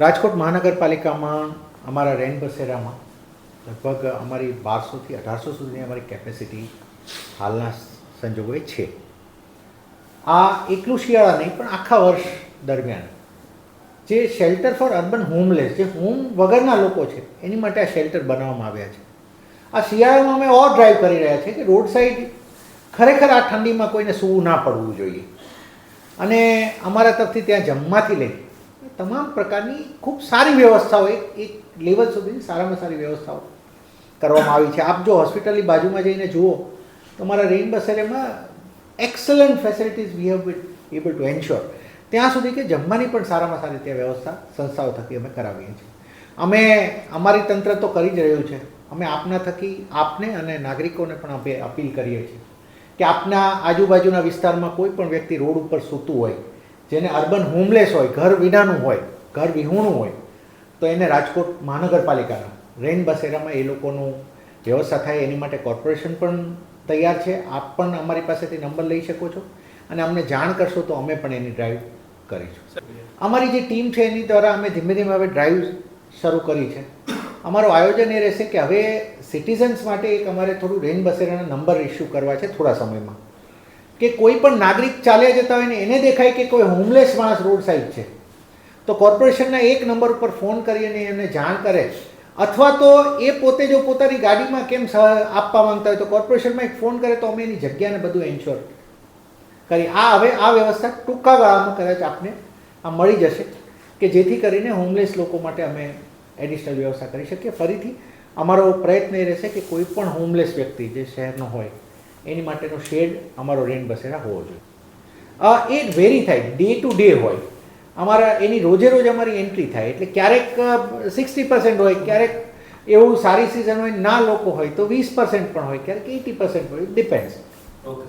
રાજકોટ મહાનગરપાલિકામાં અમારા રેન બસેરામાં લગભગ અમારી બારસોથી અઢારસો સુધીની અમારી કેપેસિટી હાલના સંજોગોએ છે. આ એકલું શિયાળા નહીં, પણ આખા વર્ષ દરમિયાન. જે શેલ્ટર ફોર અર્બન હોમલેસ જે હોમ વગરના લોકો છે, એની માટે આ શેલ્ટર બનાવવામાં આવ્યા છે. આ શિયાળામાં અમે ઓર ડ્રાઈવ કરી રહ્યા છીએ કે રોડ સાઈડ ખરેખર આ ઠંડીમાં કોઈને સૂવું ના પડવું જોઈએ. અને અમારા તરફથી ત્યાં જમવાથી લઈ તમામ પ્રકારની ખૂબ સારી વ્યવસ્થાઓ, એક એક લેવલ સુધીની સારામાં સારી વ્યવસ્થાઓ કરવામાં આવી છે. આપ જો હોસ્પિટલની બાજુમાં જઈને જુઓ તો મારા રેઇન બસેરેમાં excellent facilities we have able to ensure ત્યાં સુધી કે જમવાની પણ સારામાં સારી ત્યાં વ્યવસ્થા સંસ્થાઓ થકી અમે કરાવીએ છીએ. અમે, અમારી તંત્ર તો કરી જ રહ્યું છે. અમે આપના થકી આપને અને નાગરિકોને પણ અપીલ કરીએ છીએ કે આપના આજુબાજુના વિસ્તારમાં કોઈ પણ વ્યક્તિ રોડ ઉપર સૂતું હોય જેને અર્બન હોમલેસ હોય, ઘર વિનાનું હોય, ઘર વિહોણું હોય, તો એને રાજકોટ મહાનગરપાલિકાના, રેન બસેરામાં એ લોકોનું વ્યવસ્થા થાય, એની માટે કોર્પોરેશન પણ તૈયાર છે. આપ પણ અમારી પાસેથી નંબર લઈ શકો છો અને અમને જાણ કરશો તો અમે પણ એની ડ્રાઈવ કરીશું. અમારી જે ટીમ છે, એની દ્વારા અમે ધીમે ધીમે હવે ડ્રાઈવ શરૂ કરી છે. અમારું આયોજન એ રહેશે કે હવે સિટીઝન્સ માટે એક અમારે થોડું રેન બસેરાના નંબર ઇસ્યુ કરવા છે થોડા સમયમાં. કે કોઈ પણ નાગરિક ચાલ્યા જતા હોય ને એને દેખાય કે કોઈ હોમલેસ માણસ રોડ સાઈડ છે. તો કોર્પોરેશનના એક નંબર ઉપર ફોન કરીને એને જાણ કરે. અથવા તો એ પોતે જો પોતાની ગાડીમાં કેમ આપવા માંગતા હોય તો કોર્પોરેશનમાં એક ફોન કરે તો અમે એની જગ્યાને બધું એન્શ્યોર કરી. આ હવે આ વ્યવસ્થા ટૂંકા ગાળામાં કદાચ આપને આ મળી જશે કે જેથી કરીને હોમલેસ લોકો માટે અમે એડિશનલ વ્યવસ્થા કરી શકીએ. ફરીથી અમારો પ્રયત્ન એ રહેશે કે કોઈ પણ હોમલેસ વ્યક્તિ જે શહેરનો હોય એની માટેનો શેડ અમારો રેન બસેરા હોવો જોઈએ. એ વેરી થાય ડે ટુ ડે હોય. અમારા એની રોજે રોજ અમારી એન્ટ્રી થાય, એટલે ક્યારેક સિક્સટી પર્સન્ટ હોય, ક્યારેક એવું સારી સિઝન હોય, ના લોકો હોય, તો વીસ પર્સન્ટ પણ હોય, ક્યારેક એટી પર્સન્ટ હોય ડિપેન્ડ ઓકે